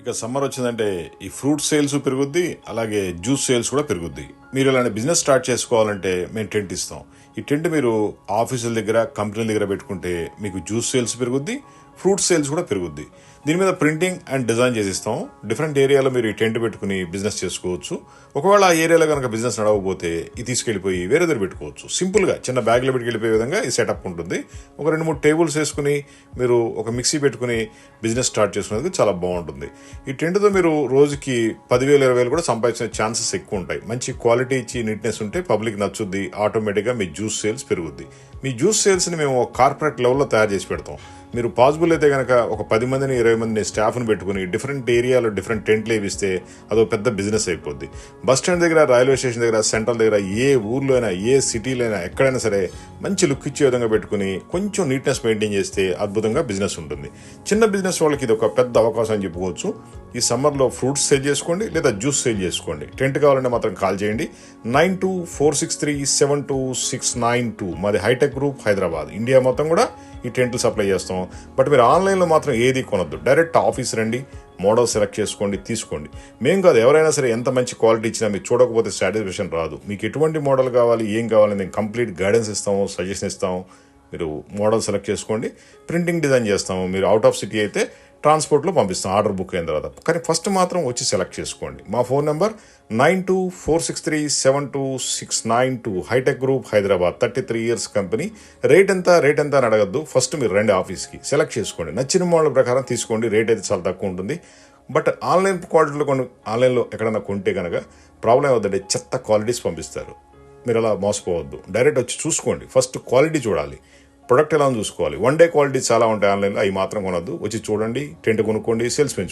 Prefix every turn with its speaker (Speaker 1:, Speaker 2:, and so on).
Speaker 1: ఇక సమ్మర్ వచ్చిందంటే ఈ ఫ్రూట్ సేల్స్ పెరుగుద్ది అలాగే జ్యూస్ సేల్స్ కూడా పెరుగుద్ది. మీరు ఇలాంటి బిజినెస్ స్టార్ట్ చేసుకోవాలంటే మేము టెంట్ ఇస్తాం. ఈ టెంట్ మీరు ఆఫీసుల దగ్గర కంపెనీల దగ్గర పెట్టుకుంటే మీకు జ్యూస్ సేల్స్ పెరుగుద్ది ఫ్రూట్ సేల్స్ కూడా పెరుగుద్ది. దీని మీద ప్రింటింగ్ అండ్ డిజైన్ చేసిస్తాం. డిఫరెంట్ ఏరియాలో మీరు ఈ టెంట్ పెట్టుకుని బిజినెస్ చేసుకోవచ్చు. ఒకవేళ ఆ ఏరియాలో కనుక బిజినెస్ నడవకపోతే ఇది తీసుకెళ్ళిపోయి వేరే దగ్గర పెట్టుకోవచ్చు. సింపుల్గా చిన్న బ్యాగ్లో పెట్టుకెళ్ళిపోయే విధంగా ఈ సెటప్ ఉంటుంది. ఒక రెండు మూడు టేబుల్స్ వేసుకుని మీరు ఒక మిక్సీ పెట్టుకుని బిజినెస్ స్టార్ట్ చేసుకునేందుకు చాలా బాగుంటుంది. ఈ టెంట్తో మీరు రోజుకి పదివేలు ఇరవై వేలు కూడా సంపాదించే ఛాన్సెస్ ఎక్కువ ఉంటాయి. మంచి క్వాలిటీ ఇచ్చి నీట్నెస్ ఉంటే పబ్లిక్ నచ్చుద్ది. ఆటోమేటిక్గా మీ జ్యూస్ సేల్స్ పెరుగుద్ది. మీ జ్యూస్ సేల్స్ని మేము కార్పొరేట్ లెవెల్లో తయారు చేసి పెడతాం. మీరు పాసిబుల్ అయితే కనుక ఒక పది మందిని ఇరవై మందిని స్టాఫ్ని పెట్టుకుని డిఫరెంట్ ఏరియాలో డిఫరెంట్ టెంట్లు వేపిస్తే అదో పెద్ద బిజినెస్ అయిపోద్ది. బస్ స్టాండ్ దగ్గర రైల్వే స్టేషన్ దగ్గర సెంట్రల్ దగ్గర ఏ ఊర్లో అయినా ఏ సిటీలో అయినా ఎక్కడైనా సరే మంచి లుక్ ఇచ్చే విధంగా పెట్టుకుని కొంచెం నీట్నెస్ మెయింటైన్ చేస్తే అద్భుతంగా బిజినెస్ ఉంటుంది. చిన్న బిజినెస్ వాళ్ళకి ఇది ఒక పెద్ద అవకాశం అని చెప్పుకోవచ్చు. ఈ సమ్మర్లో ఫ్రూట్స్ సేల్ చేసుకోండి లేదా జ్యూస్ సేల్ చేసుకోండి. టెంట్ కావాలంటే మాత్రం కాల్ చేయండి. Nine two four six three seven two six nine two. మాది హైటెక్ గ్రూప్ హైదరాబాద్. ఇండియా మొత్తం కూడా ఈ టెంట్లు సప్లై చేస్తాం. బట్ మీరు ఆన్లైన్లో మాత్రం ఏది కొనొద్దు. డైరెక్ట్ ఆఫీస్ రండి మోడల్ సెలెక్ట్ చేసుకోండి తీసుకోండి. మేము కాదు ఎవరైనా సరే ఎంత మంచి క్వాలిటీ ఇచ్చినా మీరు చూడకపోతే సాటిస్ఫాక్షన్ రాదు. మీకు ఎటువంటి మోడల్ కావాలి ఏం కావాలి మేము కంప్లీట్ గైడెన్స్ ఇస్తాము సజెషన్ ఇస్తాము. మీరు మోడల్ సెలెక్ట్ చేసుకోండి ప్రింటింగ్ డిజైన్ చేస్తాము. మీరు అవుట్ ఆఫ్ సిటీ అయితే ట్రాన్స్పోర్ట్లో పంపిస్తాం ఆర్డర్ బుక్ అయిన తర్వాత. కానీ ఫస్ట్ మాత్రం వచ్చి సెలెక్ట్ చేసుకోండి. మా phone number nine two four six three seven two six nine two hitech group Hyderabad thirty three years company. Rate ఎంత రేట్ ఎంత అని అడగద్దు. ఫస్ట్ మీరు రండి ఆఫీస్కి సెలెక్ట్ చేసుకోండి. నచ్చిన మోడల్ ప్రకారం తీసుకోండి. రేట్ అయితే చాలా తక్కువ ఉంటుంది. బట్ ఆన్లైన్ క్వాలిటీలో కొన్ని ఆన్లైన్లో ఎక్కడైనా కొంటే కనుక ప్రాబ్లం అవుతుందంటే చెత్త క్వాలిటీస్ పంపిస్తారు. మీరు అలా మోసపోవద్దు. డైరెక్ట్ వచ్చి చూసుకోండి. ఫస్ట్ క్వాలిటీ చూడాలి. ప్రొడక్ట్ ఎలా చూసుకోవాలి. వన్ డే క్వాలిటీ చాలా ఉంటాయి ఆన్లైన్లో అవి మాత్రం కొనద్దు. వచ్చి చూడండి టెంట్ కొనుక్కోండి సేల్స్ పెంచుకోండి